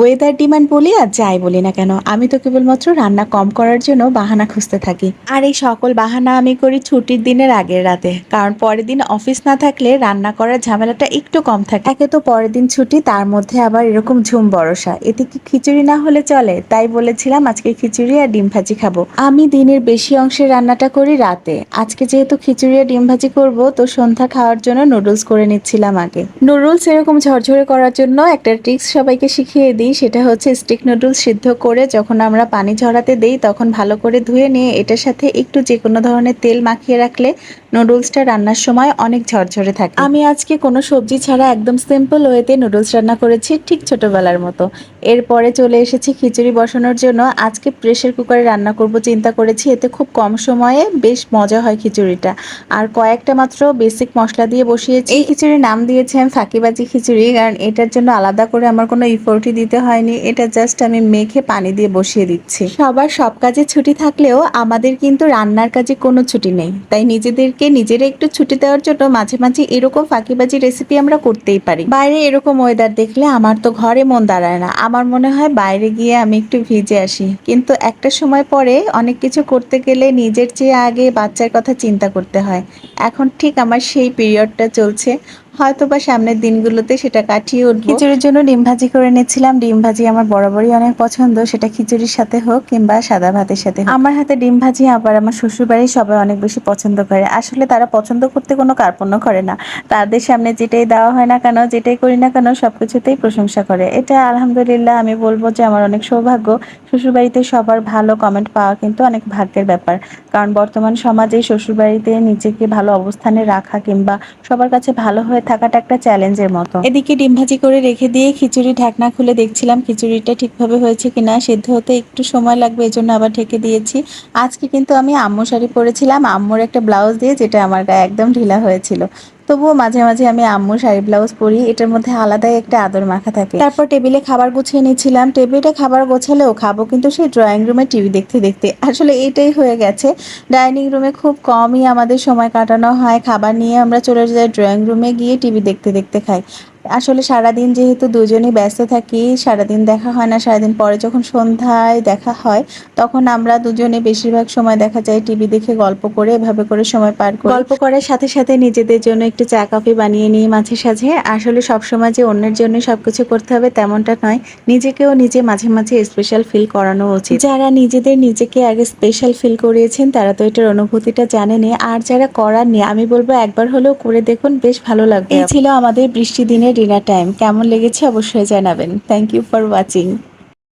Weather demand বলি আর যাই বলি না কেন, আমি তো কেবলমাত্র রান্না কম করার জন্য বাহানা খুঁজতে থাকি। আর এই সকল বাহানা আমি করি ছুটির দিনের আগের রাতে, কারণ পরের দিন অফিস না থাকলে রান্না করার ঝামেলাটা একটু কম থাকে। একে তো পরের দিন ছুটি, তার মধ্যে আবার এরকম ঝুম বরসা এতে কি খিচুড়ি না হলে চলে? তাই বলেছিলাম আজকে খিচুড়ি আর ডিম ভাজি খাব। আমি দিনের বেশি অংশের রান্নাটা করি রাতে। আজকে যেহেতু খিচুড়ি আর ডিম ভাজি করব, তো সন্ধ্যা খাওয়ার জন্য নুডলস করে নিচ্ছিলাম আগে। নুডলস এরকম ঝরঝরে করার জন্য একটা ট্রিক্স সবাইকে শিখিয়ে দিই। সেটা হচ্ছে স্টিক নুডলস সিদ্ধ করে যখন আমরা পানি ঝরাতে দেই, তখন ভালো করে ধুয়ে নিয়ে এটার সাথে একটু যে কোনো ধরনের তেল মাখিয়ে রাখলে নুডলসটা রান্নার সময় অনেক ঝরঝরে থাকে। আমি আজকে কোনো সবজি ছাড়া একদম সিম্পল ওয়েতে নুডলস রান্না করেছি ঠিক ছোটবেলার মতো। এরপরে চলে এসেছি খিচুড়ি বসানোর জন্য। আজকে প্রেশার কুকারে রান্না করব চিন্তা করেছি, এতে খুব কম সময়ে বেশ মজা হয় খিচুড়িটা। আর কয়েকটা মাত্র বেসিক মশলা দিয়ে বসিয়েছি। এই খিচুড়ির নাম দিয়েছি আমি ফাঁকিবাজি খিচুড়ি, কারণ এটার জন্য আলাদা করে আমার কোনো ইফোর্টই দিতে হয়নি, এটা জাস্ট আমি মেখে পানি দিয়ে বসিয়ে দিচ্ছি। সবার সব কাজে ছুটি থাকলেও আমাদের কিন্তু রান্নার কাজে কোনো ছুটি নেই। তাই নিজেদেরকে নিজেরা একটু ছুটি দেওয়ার জন্য মাঝে মাঝে এরকম ফাঁকিবাজি রেসিপি আমরা করতেই পারি। বাইরে এরকম ওয়েদার দেখলে আমার তো ঘরে মন দাঁড়ায় না। আমার মনে হয় বাইরে গিয়ে আমি একটু ভিজে আসি। কিন্তু একটা সময় পরে অনেক কিছু করতে গেলে নিজের চেয়ে আগে বাচ্চার কথা চিন্তা করতে হয়। এখন ঠিক আমার সেই পিরিয়ডটা চলছে। হয়তো বা সামনের দিনগুলোতে সেটা কাটিয়ে উঠবো। খিচুড়ির জন্য ডিম ভাজি করে নিয়েছিলাম। ডিম ভাজি আমার বরাবরই অনেক পছন্দ। সেটা খিচুড়ির সাথে হোক কিংবা সাদা ভাতের সাথে হোক। আমার হাতে ডিম ভাজি আবার আমার শ্বশুর বাড়ি সবাই অনেক বেশি পছন্দ করে। আসলে তারা পছন্দ করতে কোনো কার্পণ্য করে না। তাদের সামনে যেটাই দেওয়া হয় না কেন যেটাই করি না কেন সব কিছুতেই প্রশংসা করে। এটা আলহামদুলিল্লাহ আমি বলব যে আমার অনেক সৌভাগ্য। শ্বশুরবাড়িতে সবার ভালো কমেন্ট পাওয়া কিন্তু অনেক ভাগ্যের ব্যাপার। কারণ বর্তমান সমাজে শ্বশুরবাড়িতে নিজেকে ভালো অবস্থানে রাখা কিংবা সবার কাছে ভালো হয়ে থাকাটা একটা চ্যালেঞ্জের মতো। এদিকে ডিম ভাজি করে রেখে দিয়ে খিচুড়ি ঢাকনা খুলে দেখছিলাম খিচুড়িটা ঠিকভাবে হয়েছে কিনা, সেদ্ধ হতে একটু সময় লাগবে, এজন্য আবার ঢেকে দিয়েছি। আজকে কিন্তু আমি আম্মু শাড়ি পরেছিলাম, আম্মুর একটা ব্লাউজ দিয়ে, যেটা আমার গায়ে একদম ঢিলা হয়েছিল। তবুও মাঝে মাঝে আমি আম্মু শাড়ি ব্লাউজ পরি, এটার মধ্যে আলাদাই একটা আদর মাখা থাকে। তারপর টেবিলে খাবার গুছিয়ে নিয়েছিলাম টেবিলে খাবার গোছালেও খাব, কিন্তু সেই ড্রয়িং রুমে টিভি দেখতে দেখতে। আসলে এটাই হয়ে গেছে। ডাইনিং রুমে খুব কমই আমাদের সময় কাটানো হয়। খাবার নিয়ে আমরা চলে যাই ড্রয়িং রুমে গিয়ে টিভি দেখতে দেখতে খাই। আসলে সারাদিন যেহেতু দুজনেই ব্যস্ত থাকি সারাদিন দেখা হয় না সারাদিন পরে যখন সন্ধ্যায় দেখা হয় তখন আমরা দুজনে বেশিরভাগ সময় দেখা যায় টিভি দেখে গল্প করে এভাবে করে সময় পার করি। গল্প করার সাথে সাথে নিজেদের জন্য একটু চা কফি বানিয়ে নিই মাঝে সাঝে। আসলে সবসময় যে অন্যের জন্য সবকিছু করতে হবে তেমনটা নয় নিজেকেও নিজে মাঝে মাঝে স্পেশাল ফিল করানো উচিত। যারা নিজেদের নিজেকে আগে স্পেশাল ফিল করিয়েছেন তারা তো এটার অনুভূতিটা জানেনি আর যারা করার নেই আমি বলব একবার হলেও করে দেখুন বেশ ভালো লাগবে। এই ছিল আমাদের বৃষ্টি দিনের ডিনার টাইম কেমন লেগেছে অবশ্যই জানাবেন। Thank you for watching